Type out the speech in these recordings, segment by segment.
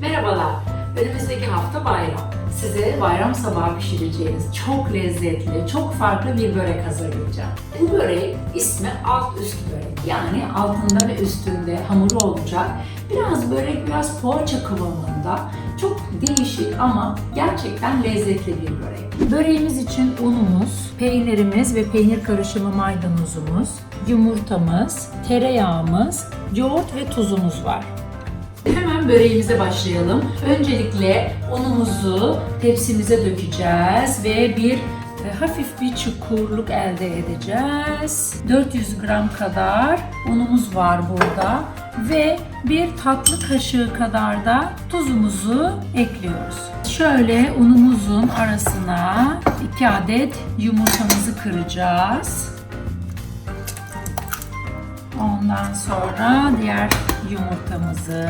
Merhabalar. Önümüzdeki hafta bayram. Size bayram sabahı pişireceğiniz çok lezzetli, çok farklı bir börek hazırlayacağım. Bu börek ismi alt üst börek. Yani altında ve üstünde hamuru olacak. Biraz börek, biraz poğaça kıvamında. Çok değişik ama gerçekten lezzetli bir börek. Böreğimiz için unumuz, peynirimiz ve peynir karışımı maydanozumuz, yumurtamız, tereyağımız, yoğurt ve tuzumuz var. Hemen böreğimize başlayalım. Öncelikle unumuzu tepsimize dökeceğiz ve bir e, hafif bir çukurluk elde edeceğiz. 400 gram kadar unumuz var burada ve bir tatlı kaşığı kadar da tuzumuzu ekliyoruz. Şöyle unumuzun arasına 2 adet yumurtamızı kıracağız. Ondan sonra diğer yumurtamızı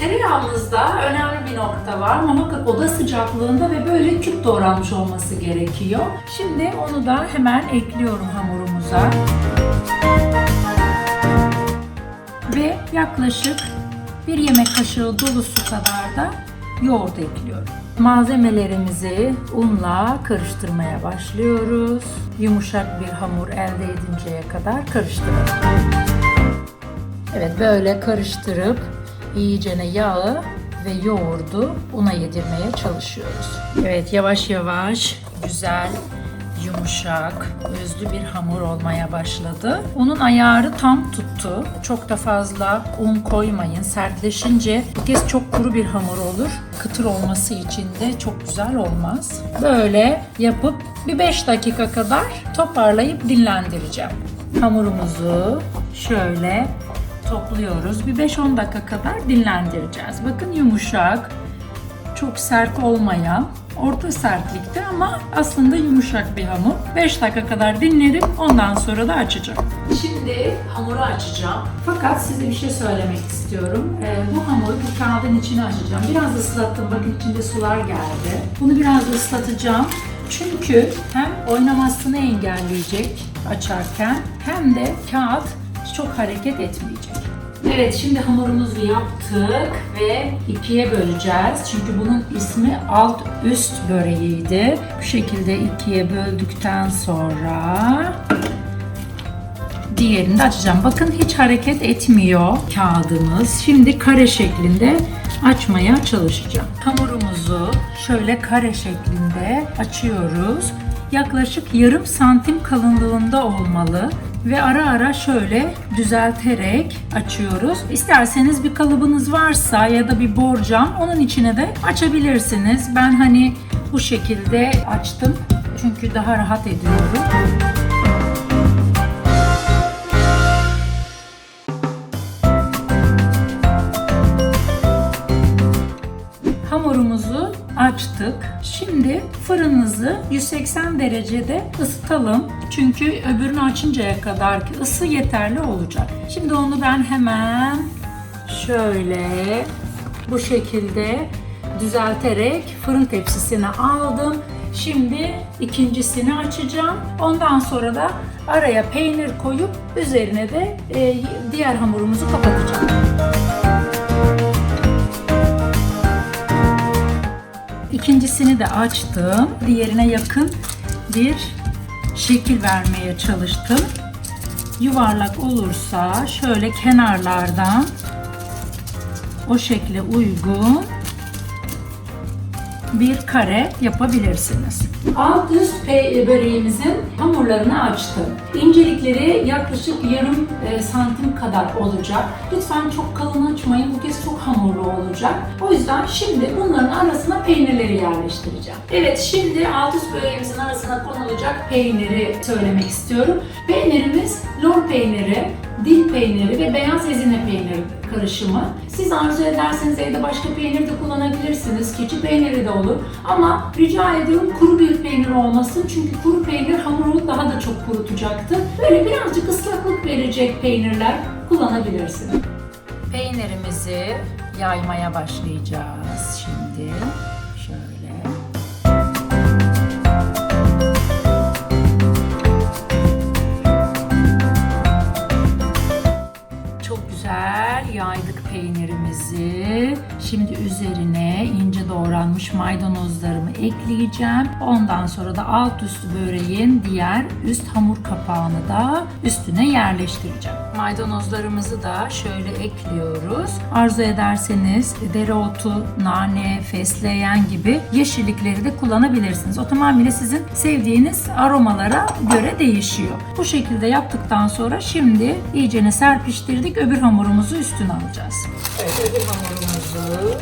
Tereyağımızda önemli bir nokta var. Muhakkak oda sıcaklığında ve böyle küp doğranmış olması gerekiyor. Şimdi onu da hemen ekliyorum hamurumuza. Ve yaklaşık bir yemek kaşığı dolusu kadar da yoğurt ekliyorum. Malzemelerimizi unla karıştırmaya başlıyoruz. Yumuşak bir hamur elde edinceye kadar karıştıralım. Evet böyle karıştırıp iyicene yağı ve yoğurdu una yedirmeye çalışıyoruz. Evet yavaş yavaş güzel yumuşak, özlü bir hamur olmaya başladı. Unun ayarı tam tuttu. Çok da fazla un koymayın. Sertleşince bu kez çok kuru bir hamur olur. Kıtır olması için de çok güzel olmaz. Böyle yapıp bir 5 dakika kadar toparlayıp dinlendireceğim. Hamurumuzu şöyle topluyoruz. Bir 5-10 dakika kadar dinlendireceğiz. Bakın yumuşak, çok sert olmayan, orta sertlikte ama aslında yumuşak bir hamur. 5 dakika kadar dinledim. Ondan sonra da açacağım. Şimdi hamuru açacağım. Fakat size bir şey söylemek istiyorum. Ee, bu hamuru bir kağıdın içine açacağım. Biraz ıslattım. Bakın içinde sular geldi. Bunu biraz ıslatacağım. Çünkü hem oynamasını engelleyecek açarken hem de kağıt çok hareket etmeyecek. Evet şimdi hamurumuzu yaptık ve ikiye böleceğiz. Çünkü bunun ismi alt üst böreğiydi. Bu şekilde ikiye böldükten sonra diğerini de açacağım. Bakın hiç hareket etmiyor kağıdımız. Şimdi kare şeklinde açmaya çalışacağım. Hamurumuzu şöyle kare şeklinde açıyoruz. Yaklaşık yarım santim kalınlığında olmalı ve ara ara şöyle düzelterek açıyoruz. İsterseniz bir kalıbınız varsa ya da bir borcam onun içine de açabilirsiniz. Ben hani bu şekilde açtım çünkü daha rahat ediyorum. Açtık. Şimdi fırınınızı 180 derecede ısıtalım. Çünkü öbürünü açıncaya kadar ki ısı yeterli olacak. Şimdi onu ben hemen şöyle bu şekilde düzelterek fırın tepsisine aldım. Şimdi ikincisini açacağım. Ondan sonra da araya peynir koyup üzerine de e, diğer hamurumuzu kapatacağım. İkincisini de açtım. Diğerine yakın bir şekil vermeye çalıştım. Yuvarlak olursa şöyle kenarlardan o şekle uygun bir kare yapabilirsiniz. Alt üst böreğimizin hamurlarını açtım. İncelikleri yaklaşık yarım e, santim kadar olacak. Lütfen çok kalın açmayın. Olacak. O yüzden şimdi bunların arasına peynirleri yerleştireceğim. Evet şimdi alt üst böreğimizin arasına konulacak peyniri söylemek istiyorum. Peynirimiz lor peyniri, dil peyniri ve beyaz ezine peyniri karışımı. Siz arzu ederseniz evde başka peynir de kullanabilirsiniz. Keçi peyniri de olur. Ama rica ediyorum kuru bir peynir olmasın. Çünkü kuru peynir hamuru daha da çok kurutacaktır. Böyle birazcık ıslaklık verecek peynirler kullanabilirsiniz. Peynirimizi yaymaya başlayacağız şimdi. Şöyle. Çok güzel yaydık peynirimizi. Şimdi üzerine ince doğranmış maydanozlarımı ekleyeceğim. Ondan sonra da alt üstü böreğin diğer üst hamur kapağını da üstüne yerleştireceğim. Maydanozlarımızı da şöyle ekliyoruz. Arzu ederseniz dereotu, nane, fesleğen gibi yeşillikleri de kullanabilirsiniz. O tamamıyla sizin sevdiğiniz aromalara göre değişiyor. Bu şekilde yaptıktan sonra şimdi iyicene serpiştirdik. Öbür hamurumuzu üstüne alacağız. Evet, öbür hamurumuzu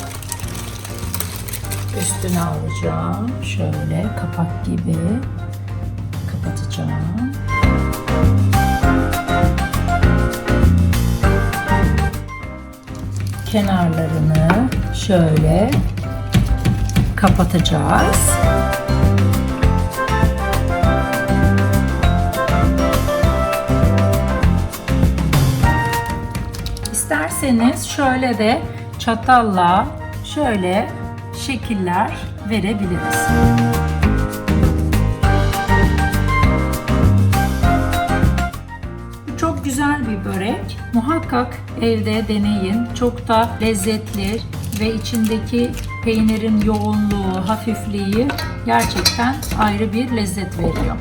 üstüne alacağım. Şöyle kapak gibi kapatacağım. Kenarlarını şöyle kapatacağız. İsterseniz şöyle de çatalla şöyle şekiller verebiliriz. Bu çok güzel bir börek. Muhakkak evde deneyin. Çok da lezzetli ve içindeki peynirin yoğunluğu, hafifliği gerçekten ayrı bir lezzet veriyor.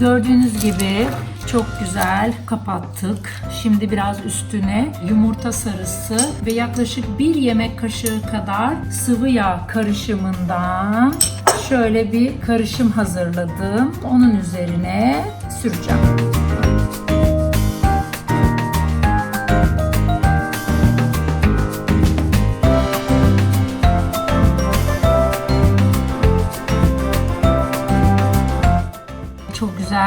Gördüğünüz gibi çok güzel kapattık. Şimdi biraz üstüne yumurta sarısı ve yaklaşık bir yemek kaşığı kadar sıvı yağ karışımından şöyle bir karışım hazırladım. Onun üzerine süreceğim.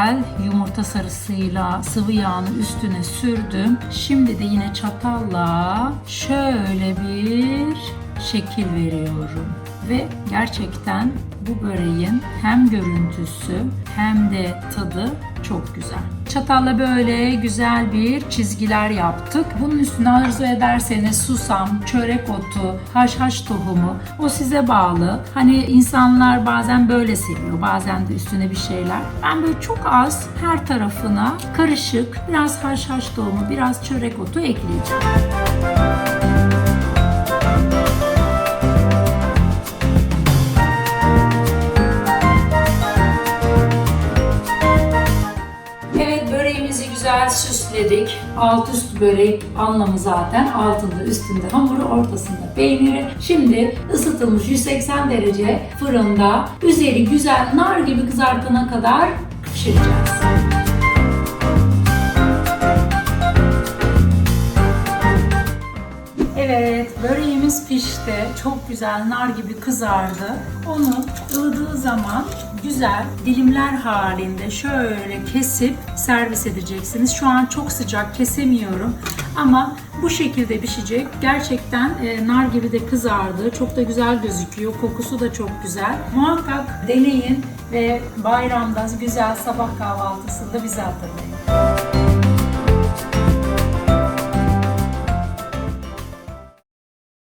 Güzel yumurta sarısıyla sıvı yağını üstüne sürdüm. Şimdi de yine çatalla şöyle bir şekil veriyorum. Ve gerçekten bu böreğin hem görüntüsü hem de tadı çok güzel. Çatalla böyle güzel bir çizgiler yaptık. Bunun üstüne arzu ederseniz susam, çörek otu, haşhaş tohumu o size bağlı. Hani insanlar bazen böyle seviyor, bazen de üstüne bir şeyler. Ben böyle çok az her tarafına karışık biraz haşhaş tohumu, biraz çörek otu ekleyeceğim. Süsledik. Alt üst börek anlamı zaten altında üstünde hamuru ortasında peyniri. Şimdi ısıtılmış 180 derece fırında üzeri güzel nar gibi kızartana kadar pişireceğiz. Evet, böreğimiz pişti. Çok güzel nar gibi kızardı. Onu ılıdığı zaman güzel dilimler halinde şöyle kesip servis edeceksiniz. Şu an çok sıcak kesemiyorum ama bu şekilde pişecek. Gerçekten e, nar gibi de kızardı. Çok da güzel gözüküyor. Kokusu da çok güzel. Muhakkak deneyin ve bayramda güzel sabah kahvaltısında bize hatırlayın.